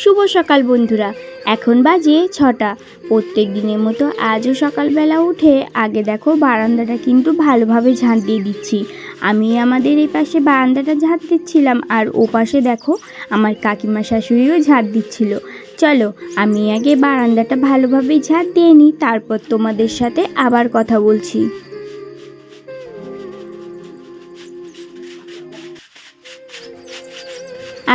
শুভ সকাল বন্ধুরা, এখন বাজে ছটা। প্রত্যেক দিনের মতো আজও সকালবেলা উঠে আগে দেখো বারান্দাটা কিন্তু ভালোভাবে ঝাঁট দিয়ে দিচ্ছি। আমি আমাদের এই পাশে বারান্দাটা ঝাঁট দিচ্ছিলাম আর ও পাশে দেখো আমার কাকিমা শাশুড়িও ঝাঁট দিচ্ছিল। চলো, আমি আগে বারান্দাটা ভালোভাবে ঝাঁট দিয়ে নিই, তারপর তোমাদের সাথে আবার কথা বলছি।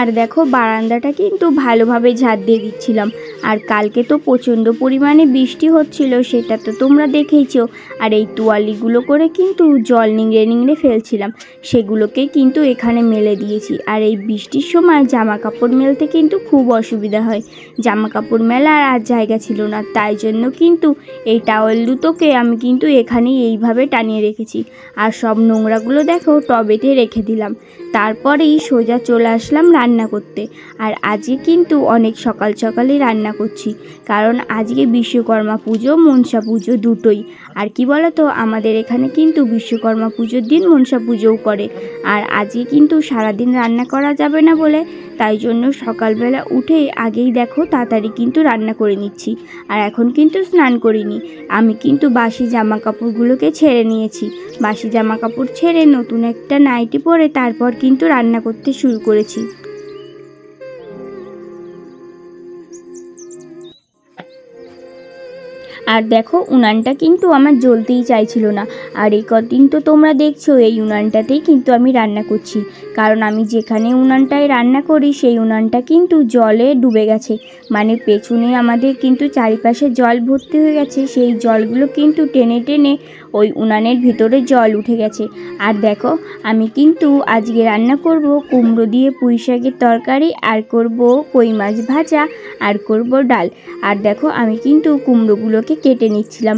আর দেখো বারান্দাটা কিন্তু ভালোভাবে ঝাঁট দিয়ে দিচ্ছিলাম। আর কালকে তো প্রচণ্ড পরিমাণে বৃষ্টি হচ্ছিল, সেটা তো তোমরা দেখেইছো। আর এই তোয়ালিগুলো করে কিন্তু জল নিংড়ে নিংড়ে ফেলছিলাম, সেগুলোকে কিন্তু এখানে মেলে দিয়েছি। আর এই বৃষ্টির সময় জামা কাপড় মেলতে কিন্তু খুব অসুবিধা হয়। জামা কাপড় মেলার আর জায়গা ছিল না, তাই জন্য কিন্তু এই টাওয়েল দুটোকে আমি কিন্তু এখানেই এইভাবে টানিয়ে রেখেছি। আর সব নোংরাগুলো দেখো টবেতে রেখে দিলাম। তারপরেই সোজা চলে আসলাম রান্না করতে। আর আজকে কিন্তু অনেক সকাল সকালে রান্না করছি। কারণ আজকে বিশ্বকর্মা পুজো, মনসা পুজো দুটোই। আর কি বলতো, আমাদের এখানে কিন্তু বিশ্বকর্মা পুজোর দিন মনসা পুজোও করে। আর আজকে কিন্তু সারাদিন রান্না করা যাবে না বলে, তাই জন্য সকালবেলা উঠে আগেই দেখো তাড়াতাড়ি কিন্তু রান্না করে নিচ্ছি। আর এখন কিন্তু স্নান করিনি। আমি কিন্তু বাসি জামা কাপড়গুলোকে ছেড়ে নিয়েছি। বাসি জামা কাপড় ছেড়ে নতুন একটা নাইটি পরে তারপর কিন্তু রান্না করতে শুরু করেছি। আর দেখো উনানটা কিন্তু আমার জ্বলতেই চাইছিল না। আর এই কদিন তো তোমরা দেখছ, এই উনানটাতেই কিন্তু আমি রান্না করছি। কারণ আমি যেখানে উনানটায় রান্না করি, সেই উনানটা কিন্তু জলে ডুবে গেছে। মানে পেছনে আমাদের কিন্তু চারিপাশে জল ভর্তি হয়ে গেছে, সেই জলগুলো কিন্তু টেনে টেনে ওই উনানের ভিতরে জল উঠে গেছে। আর দেখো, আমি কিন্তু আজকে রান্না করব কুমড়ো দিয়ে পুঁই শাকের তরকারি, আর করব কই মাছ ভাজা, আর করব ডাল। আর দেখো, আমি কিন্তু কুমড়োগুলোকে কেটে নিচ্ছিলাম।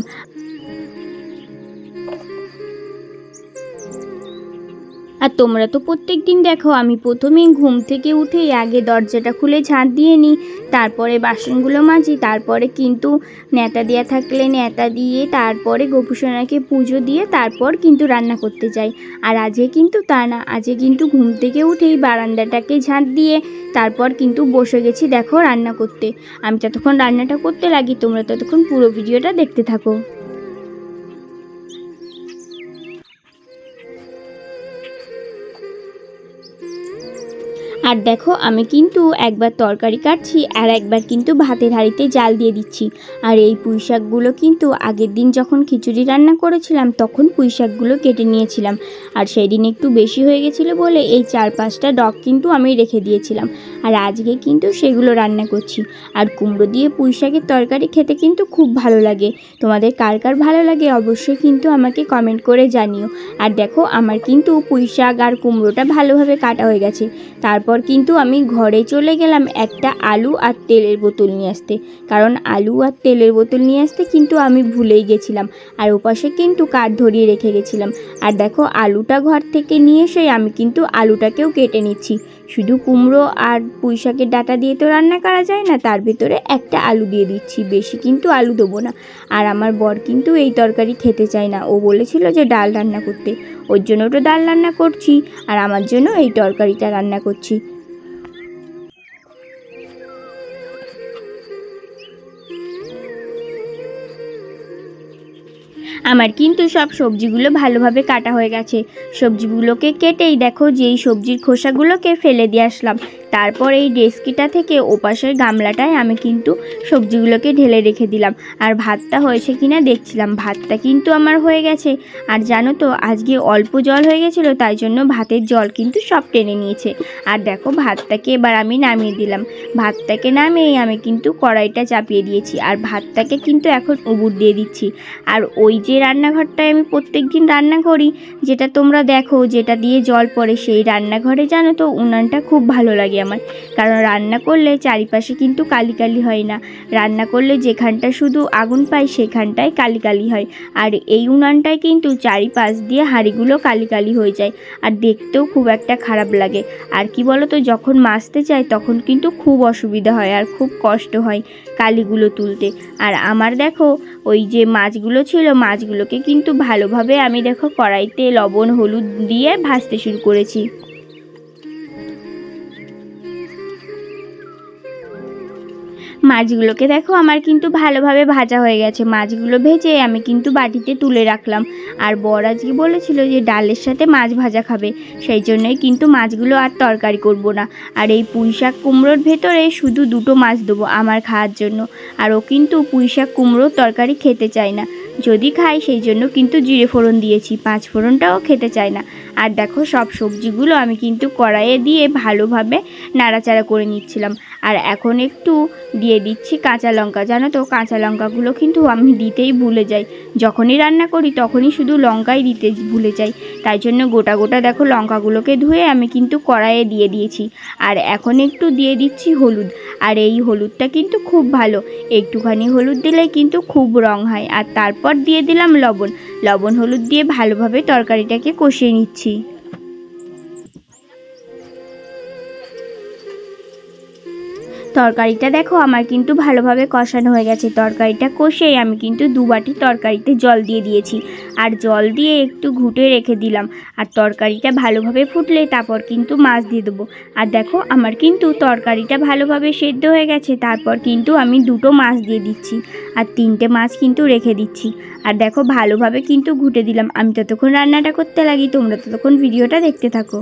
আর তোমরা তো প্রত্যেক দিন দেখো, আমি প্রথমেই ঘুম থেকে উঠে আগে দরজাটা খুলে ঝাঁট দিয়ে নিই, তারপরে বাসনগুলো মাজি, তারপরে কিন্তু নেতা দেওয়া থাকলে নেতা দিয়ে, তারপরে গোপুসোনাকে পুজো দিয়ে, তারপর কিন্তু রান্না করতে যাই। আর আজকে কিন্তু তা না, আজকে কিন্তু ঘুম থেকে উঠেই বারান্দাটাকে ঝাঁট দিয়ে, তারপর কিন্তু বসে গেছি দেখো রান্না করতে। আমি ততক্ষণ রান্নাটা করতে লাগি, তোমরা ততক্ষণ পুরো ভিডিওটা দেখতে থাকো। আর দেখো, আমি কিন্তু একবার তরকারি কাটছি আর একবার কিন্তু ভাতের হাঁড়িতে জাল দিয়ে দিচ্ছি। আর এই পুঁই শাকগুলো কিন্তু আগের দিন যখন খিচুড়ি রান্না করেছিলাম, তখন পুঁই শাকগুলো কেটে নিয়েছিলাম। আর সেই দিন একটু বেশি হয়ে গেছিল বলে এই চার পাঁচটা ডগ কিন্তু আমি রেখে দিয়েছিলাম। আর আজকে কিন্তু সেগুলো রান্না করছি। আর কুমড়ো দিয়ে পুঁই শাকের তরকারি খেতে কিন্তু খুব ভালো লাগে। তোমাদের কার কার ভালো লাগে অবশ্যই কিন্তু আমাকে কমেন্ট করে জানিও। আর দেখো, আমার কিন্তু পুঁই শাক আর কুমড়োটা ভালোভাবে কাটা হয়ে গেছে। তারপর কিন্তু আমি ঘরে চলে গেলাম একটা আলু আর তেলের বোতল নিয়ে আসতে। কারণ আলু আর তেলের বোতল নিয়ে আসতে কিন্তু আমি ভুলেই গেছিলাম। আর ওপাশে কিন্তু কাঠ ধরিয়ে রেখে গেছিলাম। আর দেখো, আলুটা ঘর থেকে নিয়ে এসে আমি কিন্তু আলুটাকেও কেটে নিচ্ছি। শুধু কুমড়ো আর পুঁই শাকের ডাটা দিয়ে তো রান্না করা যায় না, তার ভিতরে একটা আলু দিয়ে দিচ্ছি। বেশি কিন্তু আলু দেবো না। আর আমার বর কিন্তু এই তরকারি খেতে চায় না। ও বলেছিল যে ডাল রান্না করতে। ওর জন্য তো ডাল রান্না করছি, আর আমার জন্য এই তরকারিটা রান্না করছি। আমার কিন্তু সব সবজিগুলো ভালোভাবে কাটা হয়ে গেছে। সবজিগুলোকে কেটেই দেখো যে এই সবজির খোসাগুলোকে ফেলে দিয়ে আসলাম। তারপর এই ডেস্কিটা থেকে ওপাশের গামলাটায় আমি কিন্তু সবজিগুলোকে ঢেলে রেখে দিলাম। আর ভাতটা হয়েছে কিনা দেখছিলাম। ভাতটা কিন্তু আমার হয়ে গেছে। আর জানো তো, আজকে অল্প জল হয়ে গেছিল, তাই জন্য ভাতের জল কিন্তু সব টেনে নিয়েছে। আর দেখো, ভাতটাকে এবার আমি নামিয়ে দিলাম। ভাতটাকে নামিয়ে আমি কিন্তু কড়াইটা চাপিয়ে দিয়েছি। আর ভাতটাকে কিন্তু এখন উবুর দিয়ে দিচ্ছি। আর ওই যে রান্নাঘরটায় আমি প্রত্যেক দিন রান্না করি, যেটা তোমরা দেখো, যেটা দিয়ে জল পড়ে সেই রান্নাঘরে জানো তো, উনানটা খুব ভালো লাগে আমার। কারণ রান্না করলে চারিপাশে কিন্তু কালি কালি হয় না। রান্না করলে যেখানটা শুধু আগুন পাই সেখানটায় কালি কালি হয়। আর এই উনানটায় কিন্তু চারিপাশ দিয়ে হাঁড়িগুলো কালি কালি হয়ে যায়। আর দেখতেও খুব একটা খারাপ লাগে। আর কি বলো তো যখন মাছতে চাই তখন কিন্তু খুব অসুবিধা হয় আর খুব কষ্ট হয় কালিগুলো তুলতে। আর আমার দেখো, ওই যে মাছগুলো ছিল, মাছগুলোকে কিন্তু ভালোভাবে আমি দেখো কড়াইতে লবণ, হলুদ দিয়ে ভাজতে শুরু করেছি। মাছগুলোকে দেখো, আমার কিন্তু ভালোভাবে ভাজা হয়ে গেছে। মাছগুলো ভেজে আমি কিন্তু বাটিতে তুলে রাখলাম। আর বর আজকে বলেছিল যে ডালের সাথে মাছ ভাজা খাবে, সেই জন্যই কিন্তু মাছগুলো আর তরকারি করব না। আর এই পুঁই শাক কুমড়োর ভেতরে শুধু দুটো মাছ দেবো আমার খাওয়ার জন্য। আর ও কিন্তু পুঁই শাক কুমড়োর তরকারি খেতে চায় না। যদি খাই সেই জন্য কিন্তু জিরে ফোড়ন দিয়েছি। পাঁচ ফোড়নটাও খেতে চায় না। আর দেখো সব সবজিগুলো আমি কিন্তু কড়াইয়ে দিয়ে ভালোভাবে নাড়াচাড়া করে নিচ্ছিলাম। আর এখন একটু দিয়ে দিচ্ছি কাঁচা লঙ্কা। জানো তো কাঁচা লঙ্কাগুলো কিন্তু আমি দিতেই ভুলে যাই। যখনই রান্না করি তখনই শুধু লঙ্কাই দিতে ভুলে যাই। তাই জন্য গোটা গোটা দেখো লঙ্কাগুলোকে ধুয়ে আমি কিন্তু কড়াইয়ে দিয়ে দিয়েছি। আর এখন একটু দিয়ে দিচ্ছি হলুদ। আর এই হলুদটা কিন্তু খুব ভালো। একটুখানি হলুদ দিলে কিন্তু খুব রং হয়। আর তারপর দিয়ে দিলাম লবণ। লবণ হলুদ দিয়ে ভালোভাবে তরকারিটাকে কষিয়ে নিচ্ছি। তরকারিটা দেখো, আমার কিন্তু ভালোভাবে কষানো হয়ে গেছে। তরকারিটা কষেই আমি কিন্তু দুবাটি তরকারিতে জল দিয়ে দিয়েছি। আর জল দিয়ে একটু ঘুটে রেখে দিলাম। আর তরকারিটা ভালোভাবে ফুটলে তারপর কিন্তু মাছ দিয়ে দেবো। আর দেখো, আমার কিন্তু তরকারিটা ভালোভাবে সেদ্ধ হয়ে গেছে, তারপর কিন্তু আমি দুটো মাছ দিয়ে দিচ্ছি। আর তিনটে মাছ কিন্তু রেখে দিচ্ছি। আর দেখো, ভালোভাবে কিন্তু ঘুটে দিলাম। আমি ততক্ষণ রান্নাটা করতে লাগি, তোমরা ততক্ষণ ভিডিওটা দেখতে থাকো।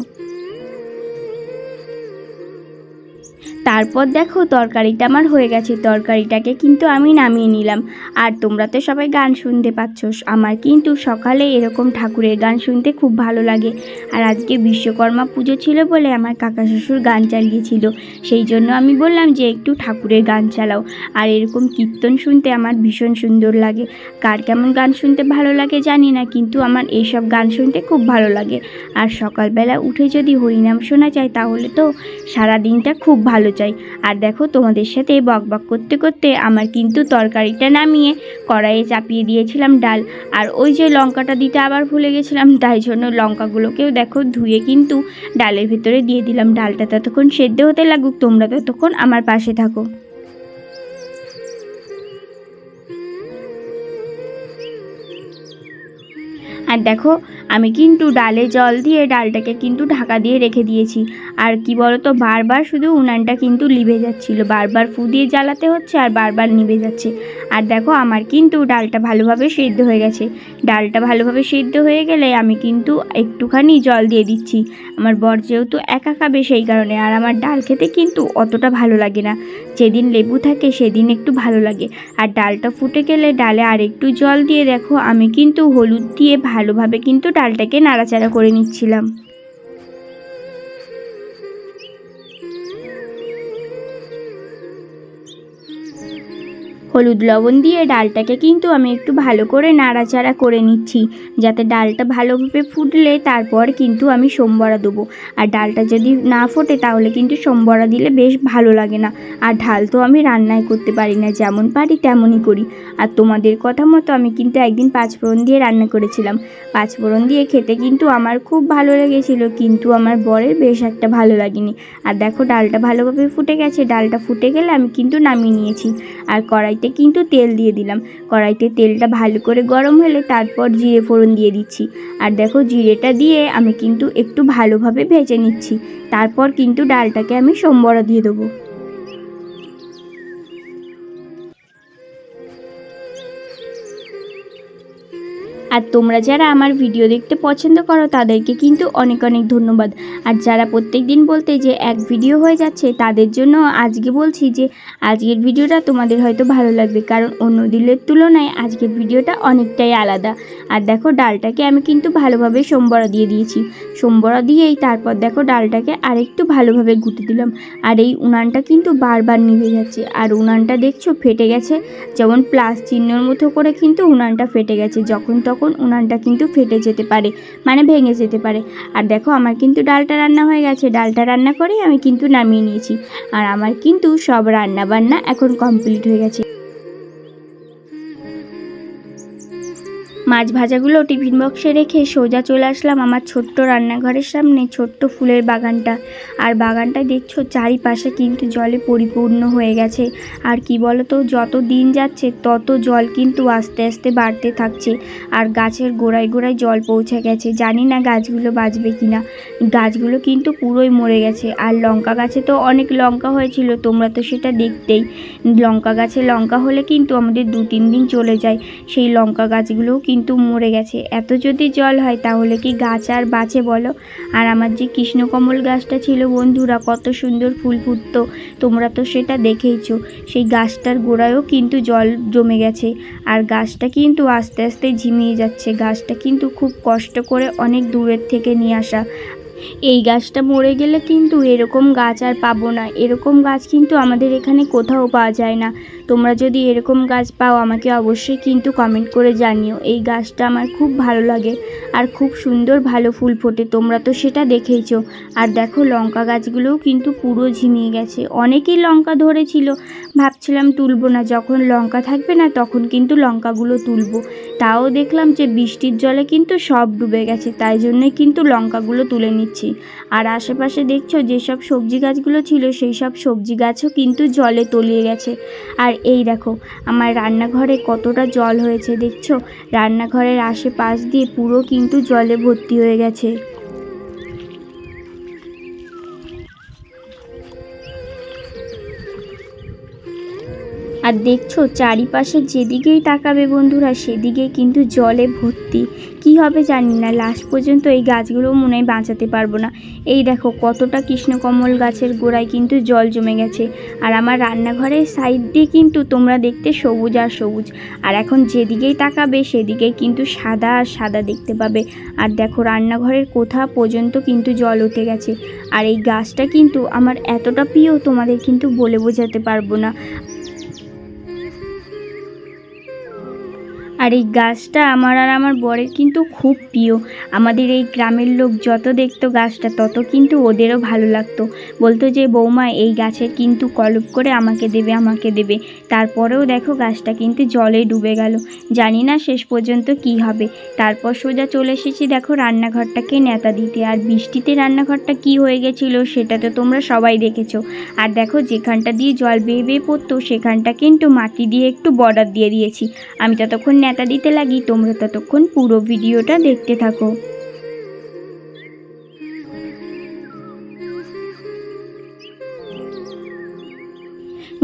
তারপর দেখো তরকারিটা আমার হয়ে গেছে। তরকারিটাকে কিন্তু আমি নামিয়ে নিলাম। আর তোমরা তো সবাই গান শুনতে পাচ্ছ। আমার কিন্তু সকালে এরকম ঠাকুরের গান শুনতে খুব ভালো লাগে। আর আজকে বিশ্বকর্মা পুজো ছিল বলে আমার কাকা শ্বশুর গান চালিয়েছিল। সেই জন্য আমি বললাম যে একটু ঠাকুরের গান চালাও। আর এরকম কীর্তন শুনতে আমার ভীষণ সুন্দর লাগে। কার কেমন গান শুনতে ভালো লাগে জানি না, কিন্তু আমার এইসব গান শুনতে খুব ভালো লাগে। আর সকালবেলা উঠে যদি হরিনাম শোনা যায় তাহলে তো সারা দিনটা খুব ভালো চাই। আর দেখো, তোমাদের সাথে বক বক করতে করতে আমার কিন্তু তরকারিটা নামিয়ে কড়াইয়ে চাপিয়ে দিয়েছিলাম ডাল। আর ওই যে লঙ্কাটা দিতে আবার ভুলে গেছিলাম, তাই জন্য লঙ্কাগুলোকেও দেখো ধুয়ে কিন্তু ডালের ভিতরে দিয়ে দিলাম। ডালটা ততক্ষণ সেদ্ধ হতে লাগুক, তোমরা ততক্ষণ আমার পাশে থাকো। আর দেখো, আমি কিন্তু ডালে জল দিয়ে ডালটাকে কিন্তু ঢাকা দিয়ে রেখে দিয়েছি। আর কি বলতো, বারবার শুধু উনানটা কিন্তু লিভে যাচ্ছিল। বারবার ফু দিয়ে জ্বালাতে হচ্ছে আর বারবার নিভে যাচ্ছে। আর দেখো, আমার কিন্তু ডালটা ভালোভাবে সেদ্ধ হয়ে গেছে। ডালটা ভালোভাবে সেদ্ধ হয়ে গেলে আমি কিন্তু একটুখানি জল দিয়ে দিচ্ছি। আমার বর যেহেতু একা খাবে সেই কারণে, আর আমার ডাল খেতে কিন্তু অতটা ভালো লাগে না। যেদিন লেবু থাকে সেদিন একটু ভালো লাগে। আর ডালটা ফুটে গেলে ডালে আর একটু জল দিয়ে দেখো, আমি কিন্তু হলুদ দিয়ে ভালোভাবে কিন্তু ডালটাকে নাড়াচাড়া করে নিচ্ছিলাম। হলুদ লবণ দিয়ে ডালটাকে কিন্তু আমি একটু ভালো করে নাড়াচাড়া করে নিচ্ছি। যাতে ডালটা ভালোভাবে ফুটলে তারপর কিন্তু আমি সোমবড়া দেবো। আর ডালটা যদি না ফোটে তাহলে কিন্তু সোমবড়া দিলে বেশ ভালো লাগে না। আর ঢাল তো আমি রান্নায় করতে পারি না, যেমন পারি তেমনই করি। আর তোমাদের কথা মতো আমি কিন্তু একদিন পাঁচফোড়ন দিয়ে রান্না করেছিলাম। পাঁচফোড়ন দিয়ে খেতে কিন্তু আমার খুব ভালো লেগেছিল, কিন্তু আমার বরের বেশ একটা ভালো লাগেনি। আর দেখো, ডালটা ভালোভাবে ফুটে গেছে। ডালটা ফুটে গেলে আমি কিন্তু নামিয়ে নিয়েছি। আর কড়াইতে কিন্তু তেল দিয়ে দিলাম। কড়াইতে তেলটা ভালো করে গরম হলে তারপর জিরে ফোড়ন দিয়ে দিচ্ছি। আর দেখো জিরেটা দিয়ে আমি কিন্তু একটু ভালোভাবে ভেজে নিচ্ছি। তারপর কিন্তু ডালটাকে আমি সোমবড়া দিয়ে দেবো। আর তোমরা যারা আমার ভিডিও দেখতে পছন্দ করো, তাদেরকে কিন্তু অনেক অনেক ধন্যবাদ। আর যারা প্রত্যেক দিন বলতে যে এক ভিডিও হয়ে যাচ্ছে, তাদের জন্য আজকে বলছি যে, আজকের ভিডিওটা তোমাদের হয়তো ভালো লাগবে, কারণ অন্য দিনের তুলনায় আজকের ভিডিওটা অনেকটাই আলাদা। আর দেখো, ডালটাকে আমি কিন্তু ভালোভাবে সোমবার দিয়ে দিয়েছি। সোমবড়া দিয়েই তারপর দেখো ডালটাকে আরেকটু ভালোভাবে গুটে দিলাম। আর এই উনানটা কিন্তু বারবার নিভে যাচ্ছে। আর উনানটা দেখছ ফেটে গেছে। যেমন প্লাস চিহ্নর মতো করে কিন্তু উনানটা ফেটে গেছে। যখন তখন উনানটা কিন্তু ফেটে যেতে পারে মানে ভেঙে যেতে পারে। আর দেখো আমার কিন্তু ডালটা রান্না হয়ে গেছে। ডালটা রান্না করেই আমি কিন্তু নামিয়ে নিয়েছি। আর আমার কিন্তু সব রান্না বান্না এখন কমপ্লিট হয়ে গেছে। মাছ ভাজাগুলো টিফিন বক্সে রেখে সোজা চলে আসলাম আমার ছোট্ট রান্নাঘরের সামনে, ছোট্ট ফুলের বাগানটা। আর বাগানটা দেখছ চারিপাশে কিন্তু জলে পরিপূর্ণ হয়ে গেছে। আর কি বলতো, যত দিন যাচ্ছে তত জল কিন্তু আস্তে আস্তে বাড়তে থাকছে। আর গাছের গোড়ায় গোড়ায় জল পৌঁছে গেছে। জানি না গাছগুলো বাঁচবে কি না গাছগুলো কিন্তু পুরোই মরে গেছে। আর লঙ্কা গাছে তো অনেক লঙ্কা হয়েছিল, তোমরা তো সেটা দেখতেই। লঙ্কা গাছে লঙ্কা হলে কিন্তু আমাদের দু তিন দিন চলে যায়। সেই লঙ্কা গাছগুলোও মরে গেছে। এত যদি জল হয়, তাহলে কি গাছ আর বাঁচে বলো? আর আমার যে কৃষ্ণকমল গাছটা ছিল বন্ধুরা, কত সুন্দর ফুল ফুটতো। তোমরা তো সেটা দেখেইছো। সেই গাছটার গোড়ায়ও কিন্তু জল জমে গেছে। আর গাছটা কিন্তু আস্তে আস্তে ঝিমিয়ে যাচ্ছে। গাছটা কিন্তু খুব কষ্ট করে অনেক দূরের থেকে নিয়ে আসা। এই গাছটা মরে গেলে কিন্তু এরকম গাছ আর পাবো না। এরকম গাছ কিন্তু আমাদের এখানে কোথাও পাওয়া যায় না। তোমরা যদি এরকম গাছ পাও, আমাকে অবশ্যই কিন্তু কমেন্ট করে জানিও। এই গাছটা আমার খুব ভালো লাগে আর খুব সুন্দর ভালো ফুল ফোটে, তোমরা তো সেটা দেখেইছো। আর দেখো, লঙ্কা গাছগুলোও কিন্তু পুরো ঝিমিয়ে গেছে। অনেকেই লঙ্কা ধরেছিল, ভাবছিলাম তুলবো না। যখন লঙ্কা থাকবে না, তখন কিন্তু লঙ্কাগুলো তুলবো। তাও দেখলাম যে বৃষ্টির জলে কিন্তু সব ডুবে গেছে, তাই জন্যে কিন্তু লঙ্কাগুলো তুলে নিচ্ছি। আর আশেপাশে দেখছ, যেসব সবজি গাছগুলো ছিল সেই সব সবজি গাছও কিন্তু জলে তলিয়ে গেছে। আর এই দেখো, আমার রান্নাঘরে কতটা জল হয়েছে দেখছ? রান্নাঘরের আশেপাশ দিয়ে পুরো কিন্তু জলে ভর্তি হয়ে গেছে। আর দেখছ, চারিপাশে যেদিকেই তাকাবে বন্ধুরা সেদিকে কিন্তু জলে ভর্তি। কি হবে জানি না লাস্ট পর্যন্ত এই গাছগুলো মনে হয় বাঁচাতে পারব না। এই দেখো, কতটা কৃষ্ণকমল গাছের গোড়ায় কিন্তু জল জমে গেছে। আর আমার রান্নাঘরের সাইড দিয়ে কিন্তু তোমরা দেখতে সবুজ আর সবুজ। আর এখন যেদিকেই তাকাবে সেদিকে কিন্তু সাদা আর সাদা দেখতে পাবে। আর দেখো, রান্নাঘরের কোথা পর্যন্ত কিন্তু জল উঠে গেছে। আর এই গাছটা কিন্তু আমার এতটা প্রিয়, তোমাদের কিন্তু বলে বোঝাতে পারব না। আর এই গাছটা আমার আর আমার বরের কিন্তু খুব প্রিয়। আমাদের এই গ্রামের লোক যত দেখতো গাছটা, তত কিন্তু ওদেরও ভালো লাগতো। বলতো যে, বৌমা, এই গাছের কিন্তু কলপ করে আমাকে দেবে আমাকে দেবে। তারপরেও দেখো গাছটা কিন্তু জলে ডুবে গেল। জানি না শেষ পর্যন্ত কি হবে। তারপর সোজা চলে এসেছি দেখো রান্নাঘরটাকে নেতা দিতে। আর বৃষ্টিতে রান্নাঘরটা কি হয়ে গেছিল সেটা তো তোমরা সবাই দেখেছ। আর দেখো যেখানটা দিয়ে জল বেয়ে বেয়ে পড়তো সেখানটা কিন্তু মাটি দিয়ে একটু বর্ডার দিয়ে দিয়েছি। আমি ততক্ষণ নেতা দিতে লাগি তোমরা ততক্ষণ পুরো ভিডিওটা দেখতে থাকো।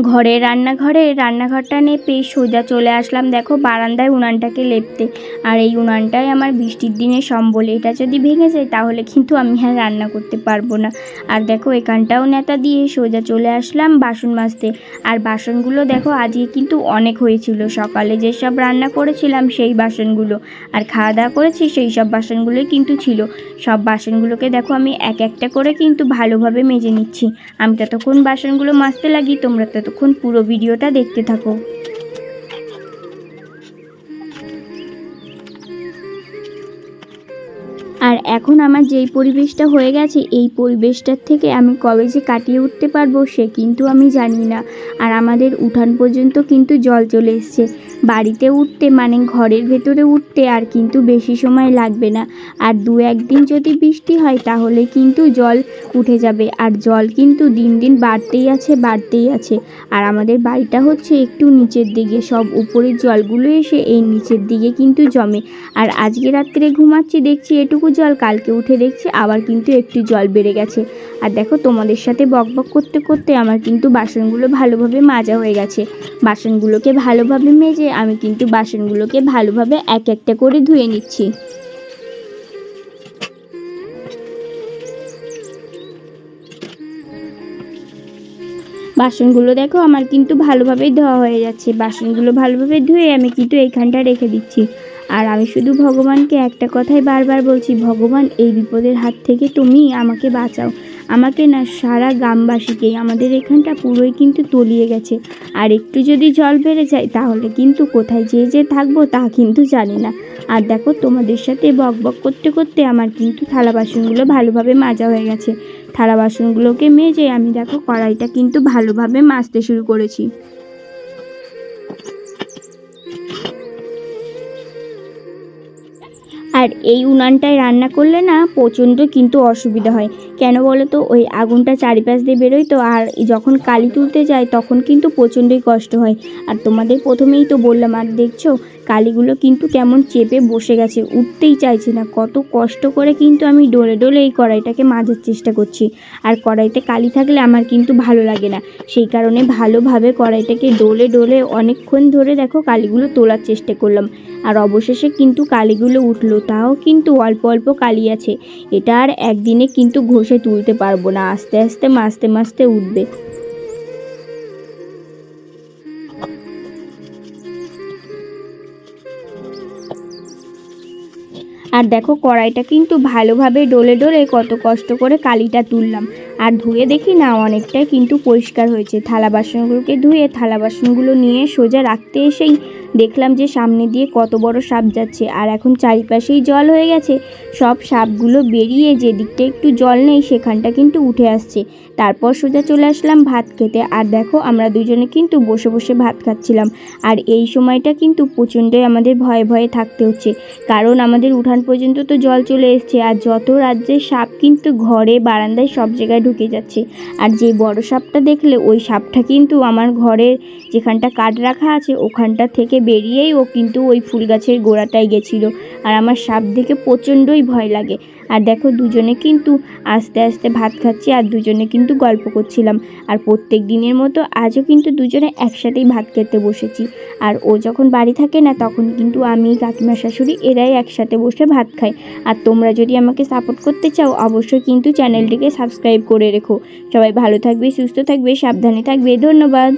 ঘরে, রান্নাঘরে, রান্নাঘরটা নেপে সোজা চলে আসলাম। দেখো বারান্দায় উনানটাকে লেপতে। আর এই উনানটাই আমার বৃষ্টির দিনে সম্বল। এটা যদি ভেঙে যায়, তাহলে কিন্তু আমি আর রান্না করতে পারব না। আর দেখো এখানটাও নেতা দিয়ে সোজা চলে আসলাম বাসন মাজতে। আর বাসনগুলো দেখো আজকে কিন্তু অনেক হয়েছিল। সকালে যেসব রান্না করেছিলাম, সেই বাসনগুলো। আর খাওয়া দাওয়া করেছি, সেই সব বাসনগুলোই কিন্তু ছিল। সব বাসনগুলোকে দেখো আমি এক একটা করে কিন্তু ভালোভাবে মেজে নিচ্ছি। আমি ততক্ষণ বাসনগুলো মাজতে লাগি, তোমরা ততক্ষণ পুরো ভিডিওটা দেখতে থাকো। আর এখন আমার যেই পরিবেশটা হয়ে গেছে, এই পরিবেশটার থেকে আমি কবে যে কাটিয়ে উঠতে পারব সে কিন্তু আমি জানি না। আর আমাদের উঠান পর্যন্ত কিন্তু জল চলে এসছে। বাড়িতে উঠতে মানে ঘরের ভেতরে উঠতে আর কিন্তু বেশি সময় লাগবে না। আর দু একদিন যদি বৃষ্টি হয়, তাহলে কিন্তু জল উঠে যাবে। আর জল কিন্তু দিন দিন বাড়তেই আছে বাড়তেই আছে। আর আমাদের বাড়িটা হচ্ছে একটু নিচের দিকে। সব উপরের জলগুলো এসে এই নিচের দিকে কিন্তু জমে। আর আজকে রাত্রে ঘুমাচ্ছি, দেখছি এটুকু জল, কালকে উঠে দেখছি আবার কিন্তু একটু জল বেড়ে গেছে। আর দেখো তোমাদের সাথে বকবক করতে করতে আমার কিন্তু বাসনগুলো ভালোভাবে মাজা হয়ে গেছে। বাসনগুলোকে ভালোভাবে মেজে আমি কিন্তু বাসনগুলোকে ভালোভাবে এক একটা করে ধুয়ে নিচ্ছি। বাসনগুলো দেখো, আমার কিন্তু ভালোভাবেই ধোয়া হয়ে যাচ্ছে। বাসনগুলো ভালোভাবে ধুয়ে আমি কিন্তু এইখানটা রেখে দিচ্ছি। আর আমি শুধু ভগবানকে একটা কথাই বারবার বলছি, ভগবান, এই বিপদের হাত থেকে তুমি আমাকে বাঁচাও। আমাকে না সারা গ্রামবাসীকেই আমাদের এখানটা পুরোই কিন্তু তলিয়ে গেছে। আর একটু যদি জল বেড়ে যায়, তাহলে কিন্তু কোথায় যে যে থাকব তা কিন্তু জানি না। আর দেখো, তোমাদের সাথে বক বক করতে করতে আমার কিন্তু থালা বাসনগুলো ভালোভাবে মাজা হয়ে গেছে। থালা বাসনগুলোকে মেজে আমি দেখো কড়াইটা কিন্তু ভালোভাবে মাজতে শুরু করেছি। আর এই উনানটায় রান্না করলে না প্রচণ্ড কিন্তু অসুবিধা হয়। কেন বলো তো ওই আগুনটা চারিপাশ দিয়ে বেরোয় তো, আর যখন কালি তুলতে যায় তখন কিন্তু প্রচণ্ডই কষ্ট হয়। আর তোমাদের প্রথমেই তো বললাম, আর দেখছ, কালিগুলো কিন্তু কেমন চেপে বসে গেছে, উঠতেই চাইছে না। কত কষ্ট করে কিন্তু আমি ডলে ডলে এই কড়াইটাকে মাজার চেষ্টা করছি। আর কড়াইতে কালি থাকলে আমার কিন্তু ভালো লাগে না। সেই কারণে ভালোভাবে কড়াইটাকে ডলে ডোলে অনেকক্ষণ ধরে দেখো কালিগুলো তোলার চেষ্টা করলাম। আর অবশেষে কিন্তু কালিগুলো উঠল। তাও কিন্তু অল্প অল্প কালি আছে। এটা আর একদিনে কিন্তু ঘষে তুলতে পারব না। আস্তে আস্তে মাসতে মাসতে উঠবে। আর দেখো, কড়াইটা কিন্তু ভালোভাবে ডলে ডলে কত কষ্ট করে কালিটা তুললাম। আর ধুয়ে দেখি না, অনেকটাই কিন্তু পরিষ্কার হয়েছে। থালা বাসনগুলোকে ধুয়ে, থালা বাসনগুলো নিয়ে সোজা রাখতে এসেই দেখলাম যে সামনে দিয়ে কত বড় সাপ যাচ্ছে। আর এখন চারিপাশেই জল হয়ে গেছে। সব সাপগুলো বেরিয়ে যে দিকটা একটু জল নেই, সেখানটা কিন্তু উঠে আসছে। তারপর সোজা চলে আসলাম ভাত খেতে। আর দেখো, আমরা দুজনে কিন্তু বসে বসে ভাত খাচ্ছিলাম। আর এই সময়টা কিন্তু প্রচণ্ডই আমাদের ভয়ে ভয়ে থাকতে হচ্ছে। কারণ আমাদের উঠান পর্যন্ত তো জল চলে এসছে। আর যত রাজ্যের সাপ কিন্তু ঘরে, বারান্দায় সব জায়গায় ঢুকে যাচ্ছে। আর যে বড় সাপটা দেখলে, ওই সাপটা কিন্তু আমার ঘরের যেখানটা কাঠ রাখা আছে, ওখানটা থেকে বেরিয়েই ও কিন্তু ওই ফুল গাছের গোড়াটায় গেছিল। আর আমার সাপ দেখে প্রচণ্ডই ভয় লাগে। আর দেখো দুজনে কিন্তু আস্তে আস্তে ভাত খাচ্ছি আর দুজনে কিন্তু গল্প করছিলাম। আর প্রত্যেক দিনের মতো আজও কিন্তু দুজনে একসাথেই ভাত খেতে বসেছি। আর ও যখন বাড়ি থাকে না, তখন কিন্তু আমি, কাকিমা, শাশুড়ি এরাই একসাথে বসে ভাত খাই। আর তোমরা যদি আমাকে সাপোর্ট করতে চাও, অবশ্যই কিন্তু চ্যানেলটিকে সাবস্ক্রাইব করে রেখো। সবাই ভালো থাকবে, সুস্থ থাকবে, সাবধানে থাকবে। ধন্যবাদ।